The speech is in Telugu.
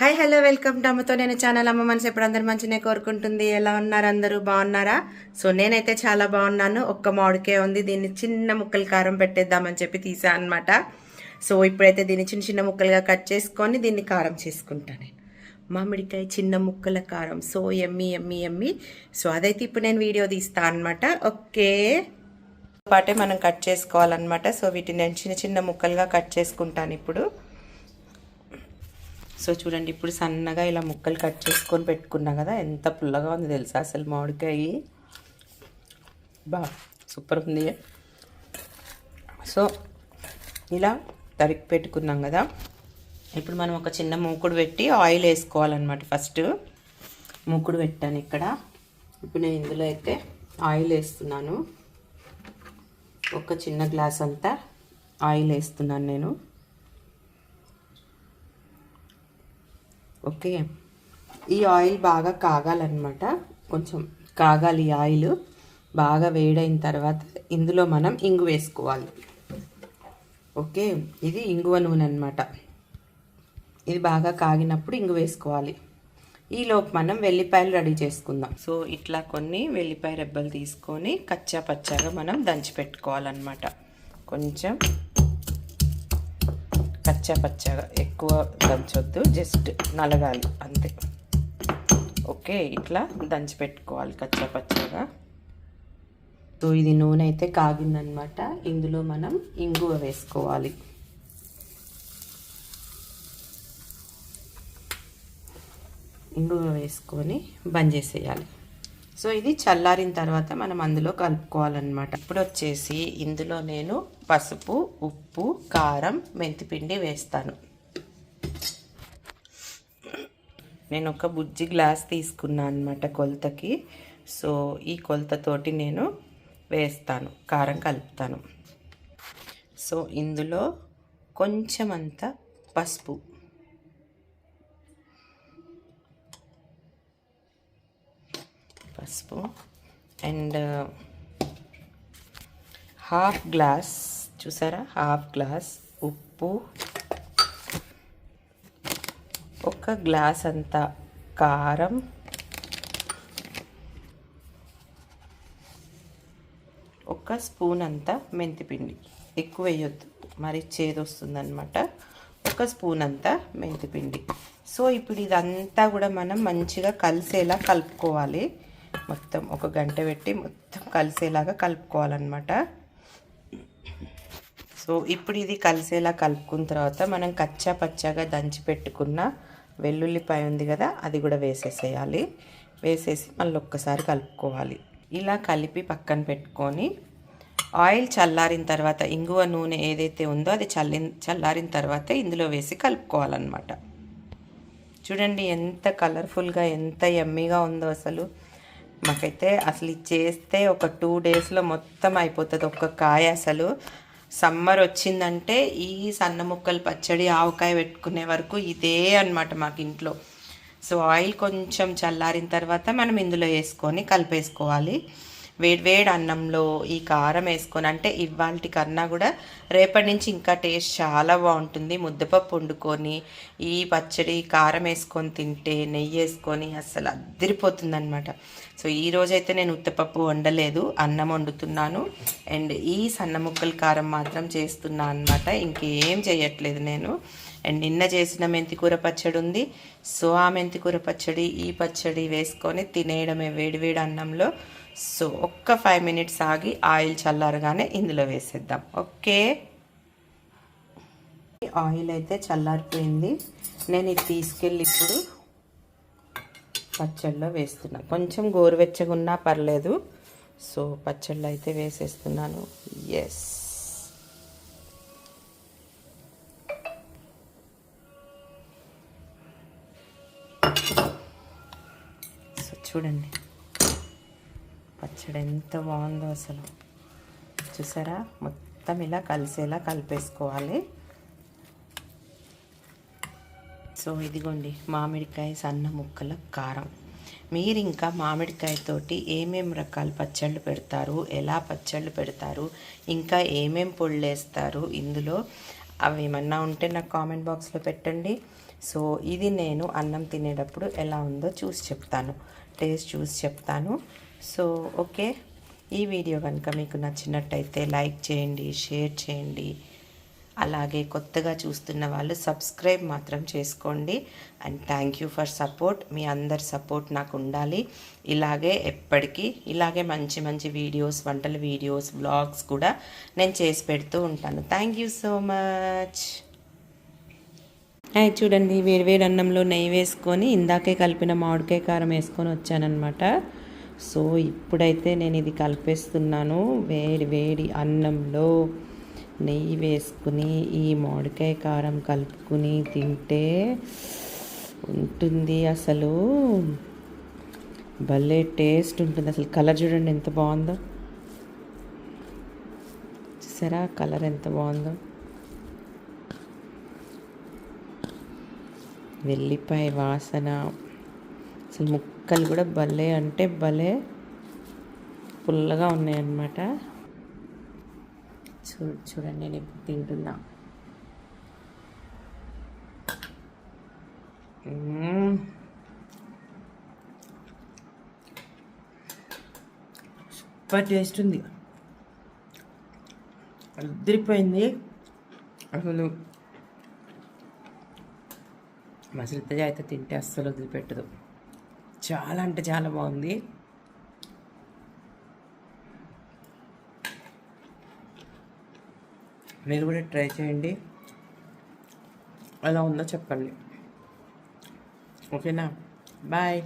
హాయ్ హలో వెల్కమ్ టు అమ్మతో నేను ఛానల్ అమ్మ మనసు ఎప్పుడు అందరు మంచిగా కోరుకుంటుంది. ఎలా ఉన్నారు అందరూ? బాగున్నారా? సో నేనైతే చాలా బాగున్నాను. ఒక్క మామిడికాయ ఉంది. దీన్ని చిన్న ముక్కలు కారం పెట్టేద్దామని చెప్పి తీసా అనమాట సో ఇప్పుడైతే దీన్ని చిన్న చిన్న ముక్కలుగా కట్ చేసుకొని దీన్ని కారం చేసుకుంటాను మామిడికాయ చిన్న ముక్కల కారం. సో ఎమ్మి ఎమ్మి ఎమ్మి సో అదైతే ఇప్పుడు నేను వీడియో తీస్తా అనమాట ఓకే. పాటే మనం కట్ చేసుకోవాలన్నమాట. సో వీటిని నేను చిన్న చిన్న ముక్కలుగా కట్ చేసుకుంటాను ఇప్పుడు. సో చూడండి ఇప్పుడు సన్నగా ఇలా ముక్కలు కట్ చేసుకొని పెట్టుకున్నా కదా ఎంత పుల్లగా ఉంది తెలుసా అసలు మామిడికాయ. బా సూపర్ ఉంది. సో ఇలా తరిగి పెట్టుకున్నాం కదా. ఇప్పుడు మనం ఒక చిన్న మూకుడు పెట్టి ఆయిల్ వేసుకోవాలన్నమాట ఫస్ట్. మూకుడు పెట్టాను ఇక్కడ. ఇప్పుడు నేను ఇందులో అయితే ఆయిల్ వేస్తున్నాను. ఒక చిన్న గ్లాస్ అంతా ఆయిల్ వేస్తున్నాను నేను. ఓకే. ఈ ఆయిల్ బాగా కాగాలన్నమాట. కొంచెం కాగాలి ఆయిల్. బాగా వేడైన తర్వాత ఇందులో మనం ఇంగు వేసుకోవాలి. ఓకే. ఇది ఇంగువ నూనె అనమాట ఇది బాగా కాగినప్పుడు ఇంగు వేసుకోవాలి. ఈలోపు మనం వెల్లిపాయలు రెడీ చేసుకుందాం. సో ఇట్లా కొన్ని వెల్లిపాయ రెబ్బలు తీసుకొని కచ్చా పచ్చాగా మనం దంచి పెట్టుకోవాలన్నమాట. కొంచెం కచ్చా పచ్చగా ఎక్కువ దంచొద్దు జస్ట్ నలగాలి అంతే. ఓకే ఇట్లా దంచి పెట్టుకోవాలి కచ్చా పచ్చగా సో ఇది నూనె అయితే కాగిందనమాట ఇందులో మనం ఇంగువ వేసుకోవాలి. ఇంగువ వేసుకొని బంద్ చేసేయాలి. సో ఇది చల్లారిన తర్వాత మనం అందులో కలుపుకోవాలన్నమాట. ఇప్పుడు వచ్చేసి ఇందులో నేను పసుపు ఉప్పు కారం మెంతిపిండి వేస్తాను. నేను ఒక బుజ్జి గ్లాస్ తీసుకున్నాను అనమాట కొలతకి. సో ఈ కొలతతోటి నేను వేస్తాను కారం కలుపుతాను. సో ఇందులో కొంచెం అంత పసుపు. పసుపు అండ్ uh, హాఫ్ గ్లాస్ చూసారా? హాఫ్ గ్లాస్ ఉప్పు. ఒక గ్లాస్ అంత కారం. ఒక స్పూన్ అంత మెంతిపిండి. ఎక్కువ వేయొద్దు మరి చేదు వస్తుందన్నమాట ఒక స్పూన్ అంత మెంతిపిండి. సో ఇప్పుడు ఇదంతా కూడా మనం మంచిగా కలిసేలా కలుపుకోవాలి. మొత్తం ఒక గంట పెట్టి మొత్తం కలిసేలాగా కలుపుకోవాలన్నమాట. సో ఇప్పుడు ఇది కలిసేలా కలుపుకున్న తర్వాత మనం కచ్చా పచ్చాగా దంచి పెట్టుకున్న వెల్లుల్లిపాయ ఉంది కదా అది కూడా వేసేసేయాలి. వేసేసి మళ్ళీ ఒక్కసారి కలుపుకోవాలి. ఇలా కలిపి పక్కన పెట్టుకొని ఆయిల్ చల్లారిన తర్వాత ఇంగువ నూనె ఏదైతే ఉందో అది చల్లి చల్లారిన తర్వాత ఇందులో వేసి కలుపుకోవాలన్నమాట. చూడండి ఎంత కలర్ఫుల్గా ఎంత ఎమ్మీగా ఉందో అసలు. మాకైతే అసలు ఇది చేస్తే ఒక టూ డేస్లో మొత్తం అయిపోతుంది ఒక్క కాయ అసలు. సమ్మర్ వచ్చిందంటే ఈ సన్న ముక్కలు పచ్చడి ఆవకాయ పెట్టుకునే వరకు ఇదే అనమాట మాకు ఇంట్లో. సో ఆయిల్ కొంచెం చల్లారిన తర్వాత మనం ఇందులో వేసుకొని కలిపేసుకోవాలి. వేడివేడి అన్నంలో ఈ కారం వేసుకొని అంటే ఇవాళ కన్నా కూడా రేపటి నుంచి ఇంకా టేస్ట్ చాలా బాగుంటుంది. ముద్దపప్పు వండుకొని ఈ పచ్చడి కారం వేసుకొని తింటే నెయ్యి వేసుకొని అస్సలు అద్దరిపోతుందనమాట సో ఈ రోజైతే నేను ఉత్తపప్పు వండలేదు అన్నం వండుతున్నాను. అండ్ ఈ సన్న ముక్కల కారం మాత్రం చేస్తున్నా అనమాట ఇంకేం చేయట్లేదు నేను. అండ్ నిన్న చేసిన మెంతికూర పచ్చడి ఉంది. సో ఆ మెంతికూర పచ్చడి ఈ పచ్చడి వేసుకొని తినేయడమే వేడివేడి అన్నంలో. సో ఒక్క ఫైవ్ మినిట్స్ ఆగి ఆయిల్ చల్లారగానే ఇందులో వేసేద్దాం. ఓకే? ఆయిల్ అయితే చల్లారిపోయింది. నేను ఇది తీసుకెళ్ళి ఇప్పుడు పచ్చళ్ళలో వేస్తున్నా. కొంచెం గోరువెచ్చగా ఉన్నా పర్లేదు. సో పచ్చళ్ళు అయితే వేసేస్తున్నాను. ఎస్ చూడండి. పచ్చడి ఎంత బాగుందో అసలు. చూసారా? మొత్తం ఇలా కలిసేలా కలిపేసుకోవాలి. సో ఇదిగోండి మామిడికాయ సన్న ముక్కల కారం. మీరు ఇంకా మామిడికాయతోటి ఏమేమి రకాల పచ్చళ్ళు పెడతారు? ఎలా పచ్చళ్ళు పెడతారు? ఇంకా ఏమేం పొళ్ళు వేస్తారు ఇందులో అవి ఏమన్నా ఉంటే నాకు కామెంట్ బాక్స్లో పెట్టండి. సో ఇది నేను అన్నం తినేటప్పుడు ఎలా ఉందో చూసి చెప్తాను. ప్లేస్ చూసి చెప్తాను. సో ఓకే ఈ వీడియో కనుక మీకు నచ్చినట్టయితే లైక్ చేయండి షేర్ చేయండి. అలాగే కొత్తగా చూస్తున్న వాళ్ళు సబ్స్క్రైబ్ మాత్రం చేసుకోండి. And thank you for support మీ అందరి సపోర్ట్ నాకు ఉండాలి. ఇలాగే ఎప్పటికీ ఇలాగే మంచి మంచి వీడియోస్ వంటల వీడియోస్ బ్లాగ్స్ కూడా నేను చేసి పెడుతూ ఉంటాను. Thank you so much hi చూడండి వేడి వేడి అన్నంలో నెయ్యి వేసుకొని ఇందాకే కలిపిన మామిడికాయ కారం వేసుకొని వచ్చానమాట సో ఇప్పుడైతే నేను ఇది కలిపేస్తున్నాను. వేడి వేడి అన్నంలో నెయ్యి వేసుకుని ఈ మామిడికాయ కారం కలుపుకుని తింటే ఉంటుంది అసలు. భలే టేస్ట్ ఉంటుంది అసలు. కలర్ చూడండి ఎంత బాగుందో. చూసారా? కలర్ ఎంత బాగుందో. వెల్లిపాయ వాసన. అసలు ముక్కలు కూడా భలే అంటే భలే పుల్లగా ఉన్నాయన్నమాట. చూ చూడండి నేను ఇప్పుడు తింటున్నా. సూపర్ టేస్ట్ ఉంది. అద్దరిపోయింది అసలు మసిలి అయితే తింటే అస్సలు వదిలిపెట్టదు. చాలా అంటే చాలా బాగుంది. మీరు కూడా ట్రై చేయండి. ఎలా ఉందో చెప్పండి. ఓకేనా? బాయ్.